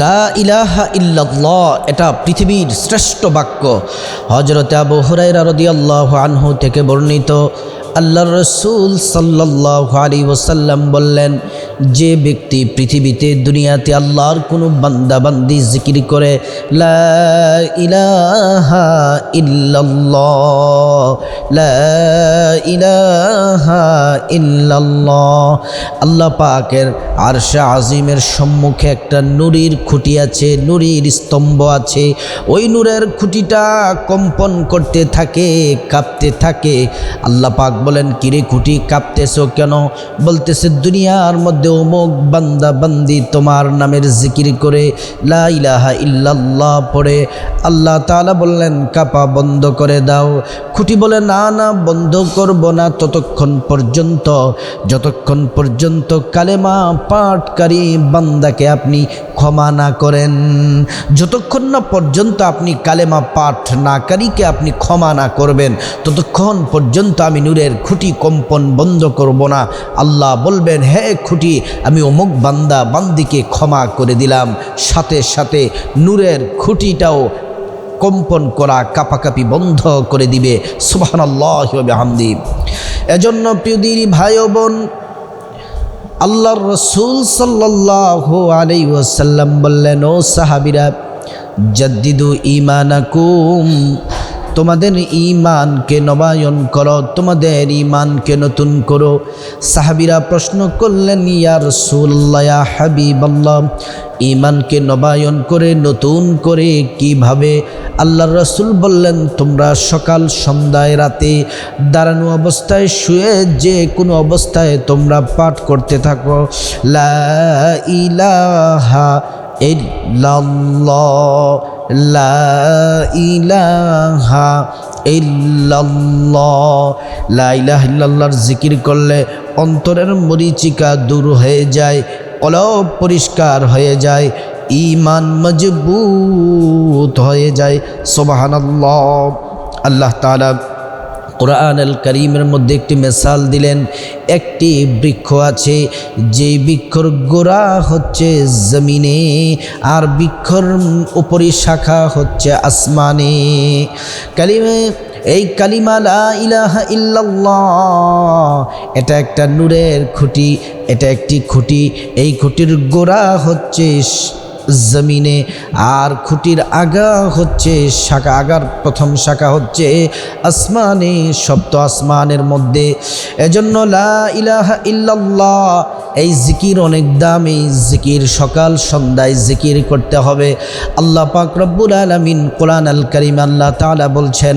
লা ইলাহা ইল্লাল্লাহ এটা পৃথিবীর শ্রেষ্ঠ বাক্য। হজরত আবু হুরাইরা রাদিয়াল্লাহু আনহু থেকে বর্ণিত। আল্লাহ রসুল সাল্লাহ আলী ওসাল্লাম বললেন, যে ব্যক্তি পৃথিবীতে, দুনিয়াতে আল্লাহর কোনো বান্দা বান্দি জিকির করে, লা লা আল্লাহ পাকের আরশা আজিমের সম্মুখে একটা নুরির খুঁটি আছে, নুরির স্তম্ভ আছে। ওই নূরের খুঁটিটা কম্পন করতে থাকে, কাঁপতে থাকে। আল্লাহ পাক বলেন, কিরে খুঁটি, কাঁপতেছো কেন? বলতেছে, দুনিয়ার মধ্যে অমুক বান্দা বান্দি তোমার নামের জিকির করে লা ইলাহা ইল্লাল্লাহ পড়ে। আল্লাহ তাআলা বললেন, কাপা বন্ধ করে দাও। খুঁটি বলে, না না, বন্ধ করব না ততক্ষণ পর্যন্ত। যতক্ষণ পর্যন্ত কালেমা পাঠকারী বান্দাকে আপনি ক্ষমা না করেন। যতক্ষণ না পর্যন্ত আপনি কালেমা পাঠ নাকারীকে আপনি ক্ষমা না করবেন, ততক্ষণ পর্যন্ত আমি নূরের খুঁটি কম্পন বন্ধ করব না। আল্লাহ বলবেন, হে খুঁটি, আমি অমুক বান্দা, বান্দিকে ক্ষমা করে দিলাম। সাথে সাথে নূরের খুঁটিটাও কম্পন করা কাপাকাপি বন্ধ করে দিবে। সুবাহান আল্লাহ হামদি এজন্য প্রিয়দির ভাই বোন আল্লাহর রসুল সাল্লাহ আলাই ওসাল্লাম বললেন ও সাহাবিরা জদ্দিদু ইমানাকুম তোমাদের ইমানকে নবায়ন করো, তোমাদের ইমানকে নতুন করো। সাহাবিরা প্রশ্ন করলেন, ইয়া রসুল্লাহ হাবিবাল্লাহ ইমানকে নবায়ন করে, নতুন করে কীভাবে? আল্লাহ রসুল বললেন, তোমরা সকাল সন্ধ্যায় রাতে দাঁড়ানো অবস্থায় শুয়ে যে কোনো অবস্থায় তোমরা পাঠ করতে থাকো। লা ইলাহা ইল্লাল্লাহ। লা ইলাহা ইল্লাল্লাহ। লা ইলাহা ইল্লাল্লাহর জিকির করলে অন্তরের মরিচিকা দূর হয়ে যায়, কলব পরিষ্কার হয়ে যায় ইমান মজবুত হয়ে যায়। সোবাহান আল্লাহ তাআলা কোরআন আল করিমের মধ্যে একটি মেসাল দিলেন, একটি বৃক্ষ আছে যে বৃক্ষর গোড়া হচ্ছে জমিনে, আর বৃক্ষর উপরি শাখা হচ্ছে আসমানে। কালিমে, এই কালিমা লা ইলাহা ইল্লাল্লাহ, এটা একটা নূরের খুঁটি, এটা একটি খুঁটি, এই খুঁটির গোড়া হচ্ছে জমিনে আর খুঁটির আগা হচ্ছে শাখা, আগার প্রথম শাখা হচ্ছে আসমানে, সপ্ত আসমানের মধ্যে। এজন্য লা ইলাহা ইল্লাল্লাহ, এই জিকির অনেক দাম এই জিকির সকাল সন্ধ্যায় জিকির করতে হবে। আল্লাহ পাক রব্বুল আলমিন কোরআন আল করিম আল্লাহ তালা বলছেন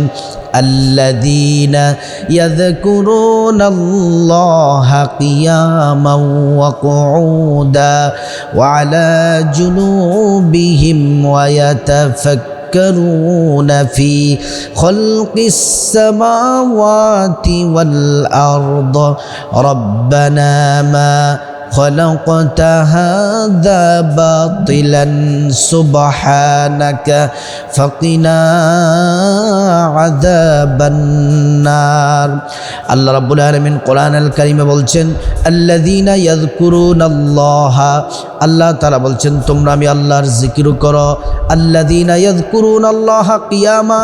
الذين يذكرون الله قياما وقعودا وعلى جنوبهم ويتفكرون في خلق السماوات والأرض. ربنا ما خلقت هذا باطلا سبحانك فقنا عذاب النار আল্লাহ রাব্বুল আলামিন কোরআন আল কারিমে বলছেন আল্লাযীনা ইয়াযকুরুনাল্লাহা আল্লাহ তাআলা বলছেন তোমরা আমি আল্লাহর জিকির করো আল্লাযীনা ইয়াযকুরুনাল্লাহা কিয়ামা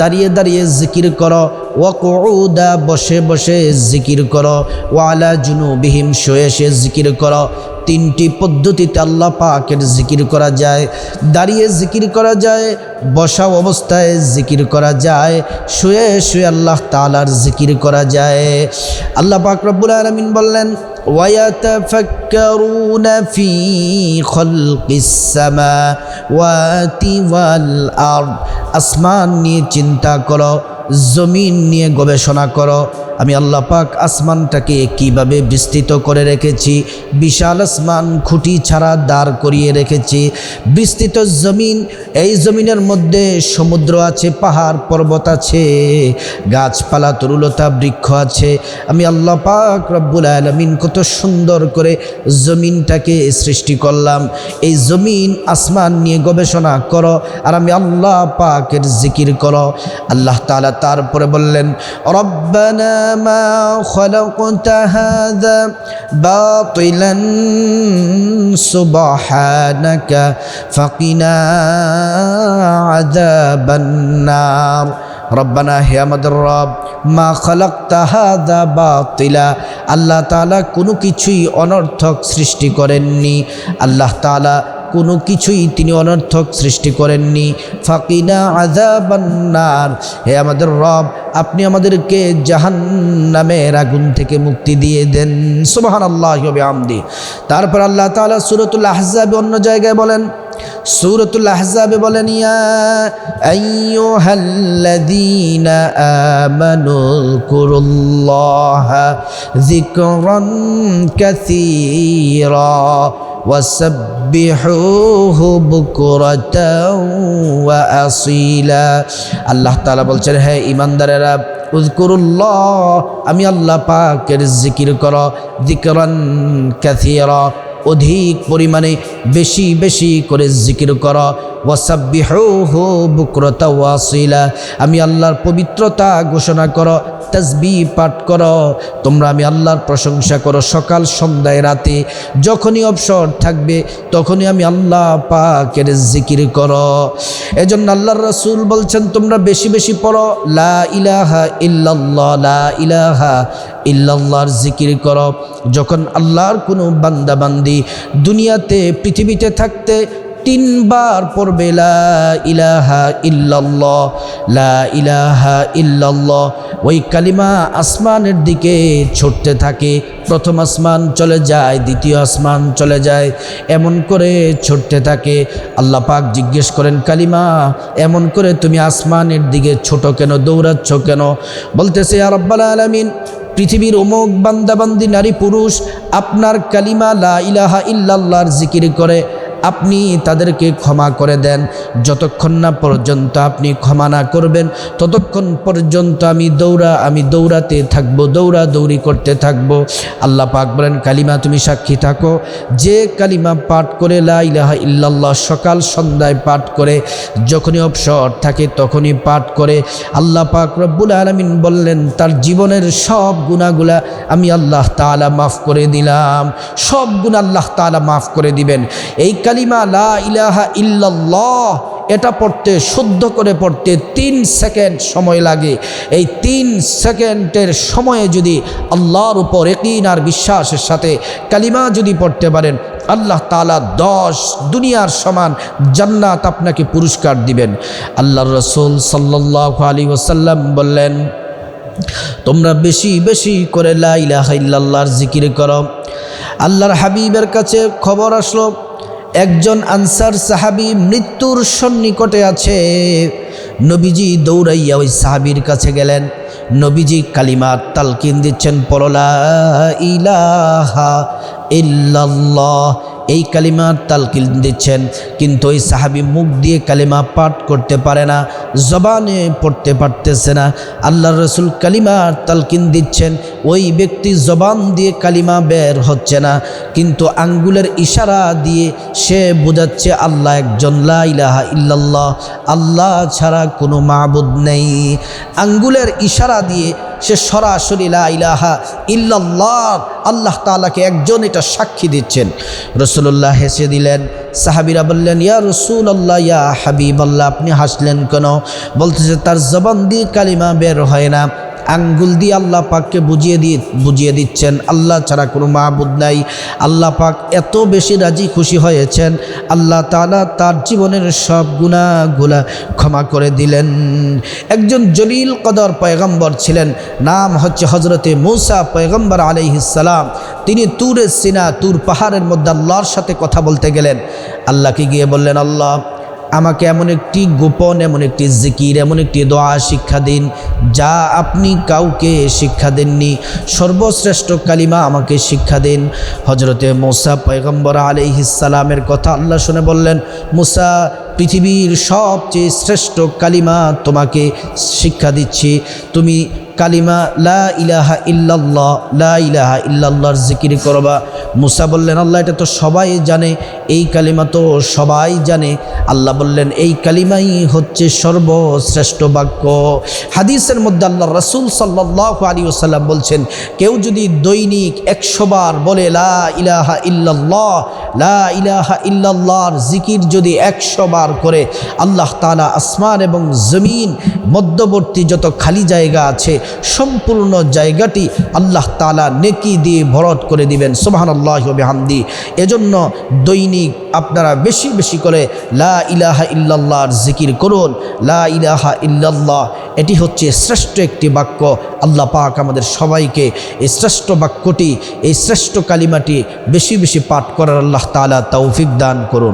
দাঁড়িয়ে দাঁড়িয়ে জিকির করো। ওয়াকুদা বসে বসে জিকির করো। ওয়ালা জুনুবিহিম, শুয়ে শুয়ে জিকির করো। তিনটি পদ্ধতিতে আল্লাহ পাকের জিকির করা যায়। দাঁড়িয়ে জিকির করা যায়, বসা অবস্থায় জিকির করা যায়, শুয়ে শুয়ে আল্লাহ তালার জিকির করা যায়। আল্লাহ পাক রব্বুল আলমিন বললেন ويتفكرون في خلق السماوات والأرض আসমান নিয়ে চিন্তা করো জমিন নিয়ে গবেষণা করো। আমি আল্লাহ পাক আসমানটাকে কীভাবে বিস্তৃত করে রেখেছি, বিশাল আসমান খুঁটি ছাড়া দাঁড় করিয়ে রেখেছি। বিস্তৃত জমিন, এই জমিনের মধ্যে সমুদ্র আছে, পাহাড়, পর্বত আছে, গাছপালা, তরুলতা, বৃক্ষ আছে। আমি আল্লাহ পাক রব্বুল আলমিন কত সুন্দর করে জমিনটাকে সৃষ্টি করলাম। এই জমিন আসমান নিয়ে গবেষণা করো আর আমি আল্লাহ পাকের জিকির করো। আল্লাহ তাআলা তারপরে বললেন, রব্বানা মা খলাকতা হাযা বাতিলান সুবহানাকা ফাকিনা আযাবান নার রব্বানা, হে আমাদের রব, মা খালাক তাহাদা বাতিলা। আল্লাহ তাআলা কোনো কিছুই অনর্থক সৃষ্টি করেননি। আল্লাহ তাআলা কোনো কিছুই তিনি অনর্থক সৃষ্টি করেননি। ফাকিনা আজাবান্নার হে আমাদের রব, আপনি আমাদেরকে জাহান নামের আগুন থেকে মুক্তি দিয়ে দেন। সুবাহান আল্লাহ আমদি তারপর আল্লাহ তাআলা সুরতুল আহজাবে অন্য জায়গায় বলেন, সূরাতুল আহজাবে বলেন, ইয়া আইয়ুহাল্লাযীনা আমানু কুরুল্লাহা যিকরান কাসীরা। বুকরাতাও ওয়া আসীলা। আল্লাহ তাআলা বলছেন, হে ঈমানদারেরা, উযকুরুল্লাহ, আমি আল্লাহ পাকের জিকির করো, যিকরান কাসীরা, অধিক পরিমাণে বেশি বেশি করে জিকির কর। ওয়াসাব্বিহুহু বুকরতা ওয়াসিলা। আমি আল্লাহর পবিত্রতা ঘোষণা করো তসবি পাঠ করো, তোমরা আমি আল্লাহর প্রশংসা করো সকাল, সন্ধ্যায়, রাতে। যখনই অবসর থাকবে, তখনই আমি আল্লাহ পাকের জিকির করো। এজন্য আল্লাহর রসুল বলছেন, তোমরা বেশি বেশি পড়ো, লা ইলাহা ইল্লাল্লাহ, লা ইলাহা ইল্লাল্লাহর জিকির করো। যখন আল্লাহর কোনো বান্দাবান্দি দুনিয়াতে, পৃথিবীতে থাকতে তিনবার পড়বে, লা ইলাহা ইল্লাল্লাহ, লা ইলাহা ইল্লাল্লাহ। ওই কালিমা আসমানের দিকে ছুটতে থাকে। প্রথম আসমান চলে যায়, দ্বিতীয় আসমান চলে যায়, এমন করে ছুটতে থাকে। আল্লাহ পাক জিজ্ঞেস করেন, কালিমা, এমন করে তুমি আসমানের দিকে ছোট কেন, দৌড়াচ্ছ কেন? বলতেছে আর আব্বাল আলমিন, পৃথিবীর অমুক বান্দাবান্দি নারী পুরুষ আপনার কালিমা লা ইলাহা ইল্লাল্লাহর জিকির করে আপনি তাদেরকে ক্ষমা করে দেন। যতক্ষণ না পর্যন্ত আপনি ক্ষমা না করবেন, ততক্ষণ পর্যন্ত আমি দৌড়া, আমি দৌড়াতে থাকব, দৌড়া দৌড়ি করতে থাকব। আল্লাহ পাক বলেন, কালিমা তুমি সাক্ষী থাকো। যে কালিমা পাঠ করে লা ইলাহা ইল্লাল্লাহ সকাল সন্ধ্যায় পাঠ করে, যখনই অবসর থাকে তখনই পাঠ করে। আল্লাহ পাক রব্বুল আলমিন বললেন, তার জীবনের সব গুণাগুলা আমি আল্লাহ তাআলা মাফ করে দিলাম। সব গুণ আল্লাহ তাআলা মাফ করে দিবেন। এই কালিমা লা ইলাহা ইল্লাল্লাহ। এটা পড়তে, শুদ্ধ করে পড়তে তিন সেকেন্ড সময় লাগে। এই তিন সেকেন্ডের সময়ে যদি আল্লাহর উপর একিন আর বিশ্বাসের সাথে কালিমা যদি পড়তে পারেন, আল্লাহ তালা দশ দুনিয়ার সমান জান্নাত আপনাকে পুরস্কার দিবেন। আল্লাহ রসুল সাল্লাহ আলী ওসাল্লাম বললেন, তোমরা বেশি বেশি করে লা ইলাহা ইল্লাল্লাহর জিকির করো। আল্লাহর হাবিবের কাছে খবর আসলো একজন আনসার সাহাবি মৃত্যুর সন্নিকটে আছে। নবীজি দৌড়াইয়া ওই সাহাবির কাছে গেলেন। নবীজি কালিমার তালকিন দিচ্ছেন পরলা ইলাহা ইল্লাল্লাহ। এই কালিমার তালকিন দিচ্ছেন, কিন্তু ওই সাহাবি মুখ দিয়ে কালিমা পাঠ করতে পারে না, জবানে পড়তে পারতেছে না। আল্লাহ রসুল কালিমার তালকিন দিচ্ছেন, ওই ব্যক্তি জবান দিয়ে কালিমা বের হচ্ছে না, কিন্তু আঙ্গুলের ইশারা দিয়ে সে বোঝাচ্ছে, আল্লাহ একজন লা ইলাহা ইল্লাল্লাহ, আল্লাহ ছাড়া কোনো মাবুদ নেই। আঙ্গুলের ইশারা দিয়ে সে সরাসরি লা ইল্লাল্লাহ, আল্লাহ তালাকে একজন এটা সাক্ষী দিচ্ছেন। রসুল্লাহ হেসে দিলেন, সাহাবিরা বললেন, ইয়া রসুল আল্লাহ ইয়া হাবিব আল্লাহ আপনি হাসলেন কেন? বলতেছে, তার জবান দিয়ে কালিমা বের হয় না। আঙ্গুল দিয়ে আল্লাহ পাককে বুঝিয়ে দিয়ে বুঝিয়ে দিচ্ছেন, আল্লাহ ছাড়া কোনো মাহবুদ নাই। আল্লাহ পাক এত বেশি রাজি খুশি হয়েছেন, আল্লাহ তালা তার জীবনের সব গুণাগুলা ক্ষমা করে দিলেন। একজন জলিল কদর পয়গম্বর ছিলেন, নাম হচ্ছে হজরতে মৌসা পয়গম্বর আলাইহিসালাম তিনি তুরে সিনা তুর পাহাড়ের মধ্যে আল্লাহর সাথে কথা বলতে গেলেন। আল্লাহকে গিয়ে বললেন, আল্লাহ আমাকে এমন একটি গোপন, এমন একটি জিকির, এমন একটি দোয়া, শিক্ষা দিন, যা আপনি কাউকে শিক্ষা দেননি। সর্বশ্রেষ্ঠ কালিমা আমাকে শিক্ষা দিন। হজরতে মোসা পয়গম্বর আলিহিসালামের কথা আল্লাহ শুনে বললেন, মুসা, পৃথিবীর সবচেয়ে শ্রেষ্ঠ কালিমা তোমাকে শিক্ষা দিচ্ছি। তুমি কালিমা, লা ইলাহা ইল্লাল্লাহ, লা ইলাহা ইল্লাল্লাহর জিকির করবা। মুসা বললেন, আল্লাহ, এটা তো সবাই জানে, এই কালিমা তো সবাই জানে। আল্লাহ বললেন, এই কালিমাই হচ্ছে সর্বশ্রেষ্ঠ বাক্য। হাদিসের মধ্যে আল্লাহ রসুল সাল্লাহ আলী ওসাল্লাম বলছেন, কেউ যদি দৈনিক একশো বার বলে, লা ইলাহা ইল্লাল্লাহ, লা ইলাহা ইল্লাল্লাহর জিকির যদি একশো বার করে, আল্লাহ তালা আসমান এবং জমিন, মধ্যবর্তী যত খালি জায়গা আছে সম্পূর্ণ জায়গাটি আল্লাহ তালা নেকি দিয়ে ভরত করে দিবেন। সোবাহান আল্লাহ হামদি এজন্য দৈনিক আপনারা বেশি বেশি করে লা ইলাহা ইল্লাল্লাহর জিকির করুন। লা ইলাহা ইল্লাল্লাহ, এটি হচ্ছে শ্রেষ্ঠ একটি বাক্য। আল্লাহ পাক আমাদের সবাইকে এই শ্রেষ্ঠ বাক্যটি, এই শ্রেষ্ঠ কালিমাটি বেশি বেশি পাঠ করার আল্লাহ তালা তৌফিক দান করুন।